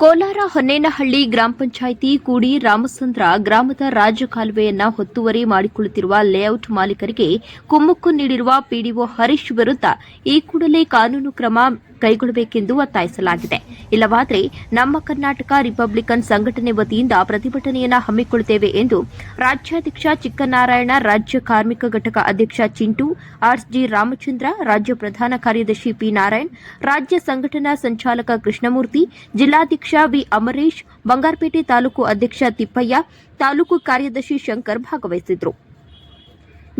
ಕೋಲಾರ ಹೊನ್ನೇನಹಳ್ಳಿ ಗ್ರಾಮ ಪಂಚಾಯಿತಿ ಕೂಡಿ ರಾಮಸಂದ್ರ ಗ್ರಾಮದ ರಾಜ್ಯ ಕಾಲುವೆಯನ್ನ ಹೊತ್ತುವರಿ ಮಾಡಿಕೊಳ್ಳುತ್ತಿರುವ ಲೇಔಟ್ ಮಾಲೀಕರಿಗೆ ಕುಮ್ಮಕ್ಕು ನೀಡಿರುವ ಪಿಡಿಒ ಹರೀಶ್ ವಿರುದ್ಧ ಈ ಕೂಡಲೇ ಕಾನೂನು ಕ್ರಮ ಕೈಗೊಳ್ಳಬೇಕೆಂದು ಒತ್ತಾಯಿಸಲಾಗಿದೆ. ಇಲ್ಲವಾದರೆ ನಮ್ಮ ಕರ್ನಾಟಕ ರಿಪಬ್ಲಿಕನ್ ಸಂಘಟನೆ ವತಿಯಿಂದ ಪ್ರತಿಭಟನೆಯನ್ನು ಹಮ್ಮಿಕೊಳ್ಳುತ್ತೇವೆ ಎಂದು ರಾಜ್ಯಾಧ್ಯಕ್ಷ ಚಿಕ್ಕನಾರಾಯಣ, ರಾಜ್ಯ ಕಾರ್ಮಿಕ ಘಟಕ ಅಧ್ಯಕ್ಷ ಚಿಂಟು ಆರ್ಎಸ್ಜಿ ರಾಮಚಂದ್ರ, ರಾಜ್ಯ ಪ್ರಧಾನ ಕಾರ್ಯದರ್ಶಿ ಪಿ ನಾರಾಯಣ್, ರಾಜ್ಯ ಸಂಘಟನಾ ಸಂಚಾಲಕ ಕೃಷ್ಣಮೂರ್ತಿ, ಜಿಲ್ಲಾಧ್ಯಕ್ಷ ವಿ ಅಮರೇಶ್, ಬಂಗಾರಪೇಟೆ ತಾಲೂಕು ಅಧ್ಯಕ್ಷ ತಿಪ್ಪಯ್ಯ, ತಾಲೂಕು ಕಾರ್ಯದರ್ಶಿ Shankar ಭಾಗವಹಿಸಿದ್ರು.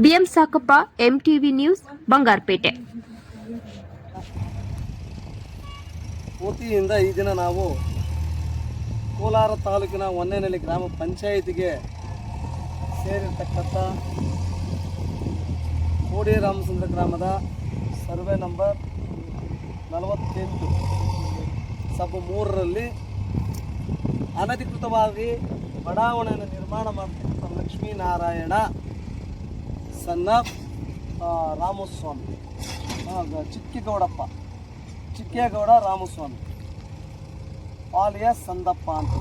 B M Sakappa MTV news, Bangarpet. ವತಿಯಿಂದ ಈ ದಿನ ನಾವು ಕೋಲಾರ ತಾಲೂಕಿನ ಹೊನ್ನೇನಹಳ್ಳಿ ಗ್ರಾಮ ಪಂಚಾಯಿತಿಗೆ ಸೇರಿರ್ತಕ್ಕಂಥ ಕೋಡಿ ರಾಮಚಂದ್ರ ಗ್ರಾಮದ ಸರ್ವೆ ನಂಬರ್ ನಲವತ್ತೆಂಟು. ಸಬ್ ಮೂರರಲ್ಲಿ ಅನಧಿಕೃತವಾಗಿ ಬಡಾವಣೆಯನ್ನು ನಿರ್ಮಾಣ ಮಾಡ್ತಕ್ಕಂಥ ಲಕ್ಷ್ಮೀನಾರಾಯಣ ಸಣ್ಣ ರಾಮಸ್ವಾಮಿ ಚಿಕ್ಕಿಗೌಡಪ್ಪ. ಚಿಕ್ಕೇಗೌಡ ರಾಮಸ್ವಾಮಿ. ಆಲಿಯಾಸ್ ಸಂದಪ್ಪ ಅಂತ.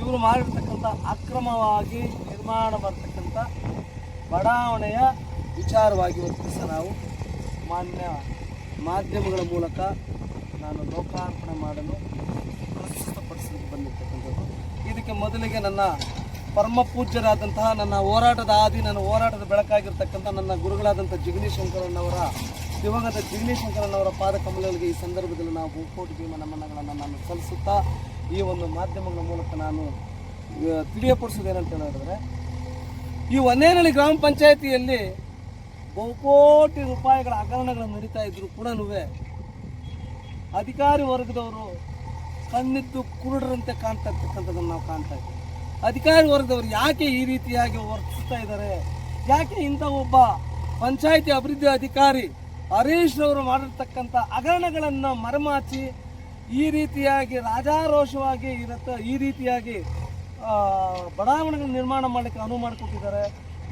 ಇವರು ಮಾಡಿರ್ತಕ್ಕಂಥ ಅಕ್ರಮವಾಗಿ ನಿರ್ಮಾಣ ಮಾಡ್ತಕ್ಕಂಥ ಬಡಾವಣೆಯ ವಿಚಾರವಾಗಿ ಇವತ್ತು ನಾವು ಮಾನ್ಯ ಮಾಧ್ಯಮಗಳ ಮೂಲಕ ನಾನು ಲೋಕಾರ್ಪಣೆ ಮಾಡಲು ಪ್ರಸ್ತುತಪಡಿಸಲು ಬಂದಿರ್ತಕ್ಕಂಥದ್ದು. ಇದಕ್ಕೆ ಮೊದಲಿಗೆ ನನ್ನ ಪರಮ ಪೂಜ್ಯರಾದಂತಹ ನನ್ನ ಹೋರಾಟದ ಆದಿ, ನನ್ನ ಹೋರಾಟದ ಬೆಳಕಾಗಿರ್ತಕ್ಕಂಥ ನನ್ನ ಗುರುಗಳಾದಂಥ ಜಗದೀಶ್ ಶಂಕರಣ್ಣವರ ದಿವಂಗತ ಜಿಗ್ನಿ ಅವರ ಪಾದ ಕಮಲಗಳಿಗೆ ಈ ಸಂದರ್ಭದಲ್ಲಿ ನಾವು ಬಹುಕೋಟಿ ಭೀಮ ನಮನಗಳನ್ನು ನಾನು ಸಲ್ಲಿಸುತ್ತಾ ಈ ಒಂದು ಮಾಧ್ಯಮಗಳ ಮೂಲಕ ನಾನು ತಿಳಿಯಪಡಿಸೋದು ತಿಳಿಯಪಡಿಸೋದೇನಂತ ಹೇಳಿದ್ರೆ, ಈ ಹೊನ್ನೇನಹಳ್ಳಿ ಗ್ರಾಮ ಪಂಚಾಯಿತಿಯಲ್ಲಿ ಬಹುಕೋಟಿ ರೂಪಾಯಿಗಳ ಹಗರಣಗಳು ನಡೀತಾ ಇದ್ರು ಕೂಡ ಅಧಿಕಾರಿ ವರ್ಗದವರು ಕಣ್ಣಿದ್ದು ಕುರುಡರಂತೆ ಕಾಣ್ತಾ ಇರ್ತಕ್ಕಂಥದ್ದನ್ನು ನಾವು ಕಾಣ್ತಾ ಇದ್ದೀವಿ. ಅಧಿಕಾರಿ ವರ್ಗದವರು ಯಾಕೆ ಈ ರೀತಿಯಾಗಿ ವರ್ತಿಸ್ತಾ ಇದ್ದಾರೆ? ಯಾಕೆ ಇಂಥ ಒಬ್ಬ ಪಂಚಾಯಿತಿ ಅಭಿವೃದ್ಧಿ ಅಧಿಕಾರಿ ಹರೀಶ್ ಅವರು ಮಾಡಿರ್ತಕ್ಕಂಥ ಹಗರಣಗಳನ್ನು ಮರೆಮಾಚಿ ಈ ರೀತಿಯಾಗಿ ರಾಜಾರೋಷವಾಗಿ ಇರುತ್ತೆ ಈ ರೀತಿಯಾಗಿ ಆ, ಬಡಾವಣೆಗಳ ನಿರ್ಮಾಣ ಮಾಡಲಿಕ್ಕೆ ಅನುವು ಮಾಡಿಕೊಟ್ಟಿದ್ದಾರೆ.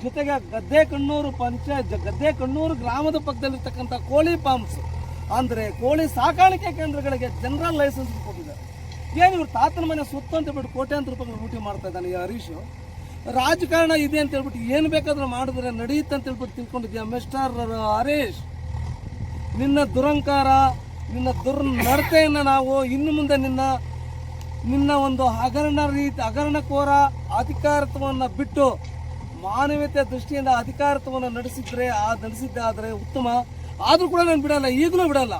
ಜೊತೆಗೆ ಗದ್ದೆ ಕಣ್ಣೂರು ಪಂಚಾಯತ್ ಗದ್ದೆ ಕಣ್ಣೂರು ಗ್ರಾಮದ ಪಕ್ಕದಲ್ಲಿರ್ತಕ್ಕಂಥ ಕೋಳಿ ಫಾರ್ಮ್ಸ್ ಅಂದರೆ ಕೋಳಿ ಸಾಕಾಣಿಕೆ ಕೇಂದ್ರಗಳಿಗೆ ಜನರಲ್ ಲೈಸೆನ್ಸ್ ಕೊಟ್ಟಿದ್ದಾರೆ. ಏನು ಇವ್ರು ತಾತನ ಮನೆ ಸುತ್ತ ಅಂತ ಹೇಳ್ಬಿಟ್ಟು ಕೋಟ್ಯಾಂತರ ರೂಪಾಯಿ ಲೂಟಿ ಮಾಡ್ತಾ ಇದ್ದಾನೆ ಈ ಹರೀಶು. ರಾಜಕಾರಣ ಇದೆ ಅಂತ ಹೇಳ್ಬಿಟ್ಟು ಏನು ಬೇಕಾದ್ರೂ ಮಾಡಿದ್ರೆ ನಡೆಯುತ್ತೆ ಅಂತ ಹೇಳ್ಬಿಟ್ಟು ತಿಳ್ಕೊಂಡಿದ್ಯಾ ಮಿಸ್ಟರ್ ಹರೀಶ್? ನಿನ್ನ ದುರಂಕಾರ, ನಿನ್ನ ದುರ್ನಡತೆಯನ್ನು ನಾವು ಇನ್ನು ಮುಂದೆ ನಿನ್ನ ನಿನ್ನ ಒಂದು ಹಗರಣ ರೀತಿ, ಹಗರಣಕೋರ ಅಧಿಕಾರತ್ವವನ್ನು ಬಿಟ್ಟು ಮಾನವೀಯತೆ ದೃಷ್ಟಿಯಿಂದ ಅಧಿಕಾರತ್ವವನ್ನು ನಡೆಸಿದ್ರೆ, ಆ ನಡೆಸಿದ್ದೆ ಆದರೆ ಉತ್ತಮ. ಆದರೂ ಕೂಡ ನಾನು ಬಿಡಲ್ಲ, ಈಗಲೂ ಬಿಡಲ್ಲ.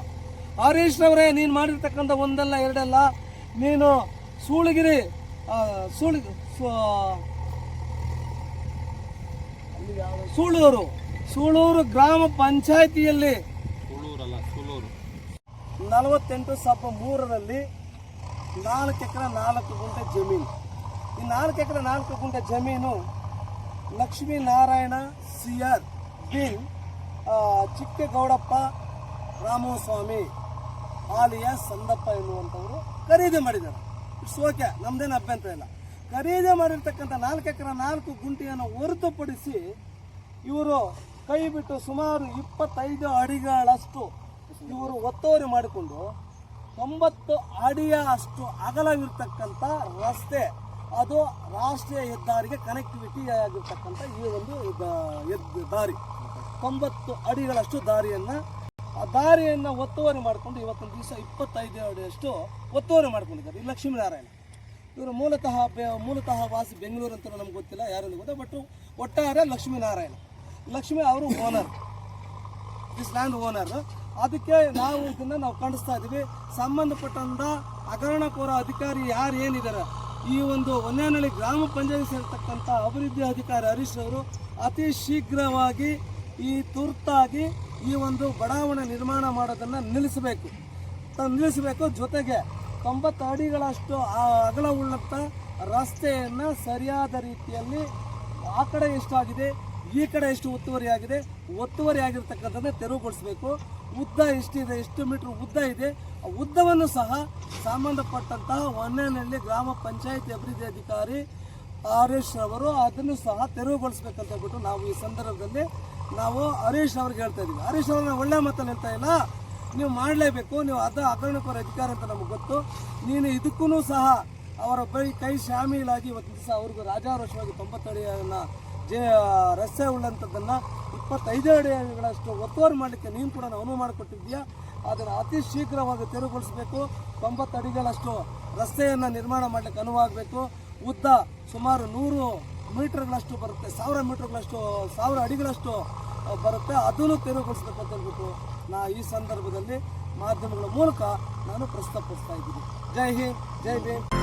ಹರೀಶ್ ಅವರೇ ನೀನು ಮಾಡಿರ್ತಕ್ಕಂಥ ಒಂದಲ್ಲ ಎರಡಲ್ಲ, ನೀನು ಸೂಳಗಿರಿ ಸೂಳಿ ಸೂಳೂರು ಸೂಳೂರು ಗ್ರಾಮ ಪಂಚಾಯಿತಿಯಲ್ಲಿ ನಲವತ್ತೆಂಟು ಸಬ್ ಮೂರರಲ್ಲಿ ನಾಲ್ಕು ಎಕರೆ ನಾಲ್ಕು ಗುಂಟೆ ಜಮೀನು. ಈ ನಾಲ್ಕು ಎಕರೆ ನಾಲ್ಕು ಗುಂಟೆ ಜಮೀನು ಲಕ್ಷ್ಮೀನಾರಾಯಣ ಸಿ ಆರ್ ಬಿನ್ ಚಿಕ್ಕಗೌಡಪ್ಪ ರಾಮಸ್ವಾಮಿ ಆಲಿಯ ಸಂದಪ್ಪ ಎನ್ನುವಂಥವರು ಖರೀದಿ ಮಾಡಿದ್ದಾರೆ. ಇಟ್ಸ್ ಓಕೆ, ನಮ್ದೇನು ಅಭ್ಯಂತರ ಇಲ್ಲ. ಖರೀದಿ ಮಾಡಿರ್ತಕ್ಕಂಥ ನಾಲ್ಕು ಎಕರೆ ನಾಲ್ಕು ಗುಂಟೆಯನ್ನು ಹೊರತುಪಡಿಸಿ ಇವರು ಕೈ ಬಿಟ್ಟು ಸುಮಾರು ಇಪ್ಪತ್ತೈದು ಅಡಿಗಳಷ್ಟು ಇವರು ಒತ್ತುವರಿ ಮಾಡಿಕೊಂಡು ತೊಂಬತ್ತು ಅಡಿಯ ಅಷ್ಟು ಅಗಲವಿರ್ತಕ್ಕಂಥ ರಸ್ತೆ, ಅದು ರಾಷ್ಟ್ರೀಯ ಹೆದ್ದಾರಿಗೆ ಕನೆಕ್ಟಿವಿಟಿ ಆಗಿರ್ತಕ್ಕಂಥ ಈ ಒಂದು ದಾರಿ. ತೊಂಬತ್ತು ಅಡಿಗಳಷ್ಟು ದಾರಿಯನ್ನು, ಆ ದಾರಿಯನ್ನು ಒತ್ತುವರಿ ಮಾಡಿಕೊಂಡು ಇವತ್ತೊಂದು ದಿವಸ ಇಪ್ಪತ್ತೈದು ಅಡಿಯಷ್ಟು ಒತ್ತುವರಿ ಮಾಡ್ಕೊಂಡಿದ್ದಾರೆ. ಈ ಲಕ್ಷ್ಮೀನಾರಾಯಣ. ಇವರು ಮೂಲತಃ ಮೂಲತಃ ವಾಸಿ ಬೆಂಗಳೂರು ಅಂತ ನಮ್ಗೆ ಗೊತ್ತಿಲ್ಲ, ಯಾರು ಗೊತ್ತ ಬಟ್ ಒಟ್ಟಾರೆ ಲಕ್ಷ್ಮೀನಾರಾಯಣ. ಲಕ್ಷ್ಮಿ ಅವರು ಓನರ್ ದಿಸ್ ಲ್ಯಾಂಡ್ ಓನರ್ ಅದಕ್ಕೆ ನಾವು ಇದನ್ನ ನಾವು ಕಾಣಿಸ್ತಾ ಇದ್ದೀವಿ. ಸಂಬಂಧಪಟ್ಟಂತ ಹಗರಣಕೋರ ಅಧಿಕಾರಿ ಯಾರು ಏನಿದ್ದಾರೆ? ಈ ಒಂದು ಹೊನ್ನೇನಹಳ್ಳಿ ಗ್ರಾಮ ಪಂಚಾಯತ್ ಸೇರ್ತಕ್ಕಂಥ ಅಭಿವೃದ್ಧಿ ಅಧಿಕಾರಿ ಹರೀಶ್ ಅವರು ಅತಿ ಶೀಘ್ರವಾಗಿ ಈ ತುರ್ತಾಗಿ ಈ ಒಂದು ಬಡಾವಣೆ ನಿರ್ಮಾಣ ಮಾಡೋದನ್ನು ನಿಲ್ಲಿಸಬೇಕು. ನಿಲ್ಲಿಸಬೇಕು. ಜೊತೆಗೆ ತೊಂಬತ್ತು ಅಡಿಗಳಷ್ಟು ಆ ಉಳ್ಳಂಥ ರಸ್ತೆಯನ್ನು ಸರಿಯಾದ ರೀತಿಯಲ್ಲಿ ಆ ಕಡೆ ಎಷ್ಟಾಗಿದೆ, ಈ ಕಡೆ ಎಷ್ಟು ಒತ್ತುವರಿ ಆಗಿದೆ, ಒತ್ತುವರಿ ಆಗಿರ್ತಕ್ಕಂಥದ್ದನ್ನ ತೆರವುಗೊಳಿಸಬೇಕು. ಉದ್ದ ಎಷ್ಟಿದೆ, ಎಷ್ಟು ಮೀಟರ್ ಉದ್ದ ಇದೆ, ಆ ಉದ್ದವನ್ನು ಸಹ ಸಂಬಂಧಪಟ್ಟಂತಹ ಹೊನ್ನೇನಹಳ್ಳಿ ಗ್ರಾಮ ಪಂಚಾಯತಿ ಅಭಿವೃದ್ಧಿ ಅಧಿಕಾರಿ ಹರೀಶ್ ಅವರು ಅದನ್ನು ಸಹ ತೆರವುಗೊಳಿಸ್ಬೇಕಂತ ಹೇಳ್ಬಿಟ್ಟು ನಾವು ಈ ಸಂದರ್ಭದಲ್ಲಿ ನಾವು ಹರೀಶ್ ಅವ್ರಿಗೆ ಹೇಳ್ತಾ ಇದ್ದೀವಿ. ಹರೀಶ್ ಅವ್ರನ್ನ ಒಳ್ಳೆ ಮಾತನ್ನು ಹೇಳ್ತಾ ಇಲ್ಲ. ನೀವು ಮಾಡಲೇಬೇಕು, ನೀವು ಅದ ಹಗರಣಕೋರ ಅಧಿಕಾರ ಅಂತ ನಮಗೆ ಗೊತ್ತು. ನೀನು ಇದಕ್ಕೂ ಸಹ ಅವರ ಬೈ ಕೈ ಶಾಮೀಲಾಗಿ ಇವತ್ತು ದಿವಸ ಅವ್ರಿಗೂ ರಾಜಾರೋಷವಾಗಿ ತೊಂಬತ್ತಡಿಯನ್ನು ರಸ್ತೆ ಉಳ್ಳಂಥದ್ದನ್ನು ಇಪ್ಪತ್ತೈದು ಅಡಿಗಳಷ್ಟು ಒತ್ತುವರಿ ಮಾಡಲಿಕ್ಕೆ ನೀನು ಕೂಡ ಅನುವು ಮಾಡಿಕೊಟ್ಟಿದ್ದೀಯಾ? ಅದನ್ನು ಅತಿ ಶೀಘ್ರವಾಗಿ ತೆರವುಗೊಳಿಸಬೇಕು. ತೊಂಬತ್ತು ಅಡಿಗಳಷ್ಟು ರಸ್ತೆಯನ್ನು ನಿರ್ಮಾಣ ಮಾಡಲಿಕ್ಕೆ ಅನುವಾಗಬೇಕು ಉದ್ದ ಸುಮಾರು ನೂರು ಮೀಟರ್ಗಳಷ್ಟು ಬರುತ್ತೆ. ಸಾವಿರ ಮೀಟರ್ಗಳಷ್ಟು, ಸಾವಿರ ಅಡಿಗಳಷ್ಟು ಬರುತ್ತೆ. ಅದನ್ನು ತೆರವುಗೊಳಿಸಬೇಕು ಅಂತ ನಾ ಈ ಸಂದರ್ಭದಲ್ಲಿ ಮಾಧ್ಯಮಗಳ ಮೂಲಕ ನಾನು ಪ್ರಸ್ತಾಪಿಸ್ತಾ ಇದ್ದೀನಿ. ಜೈ ಹಿಂದ್, ಜೈ ಭೀಮ್.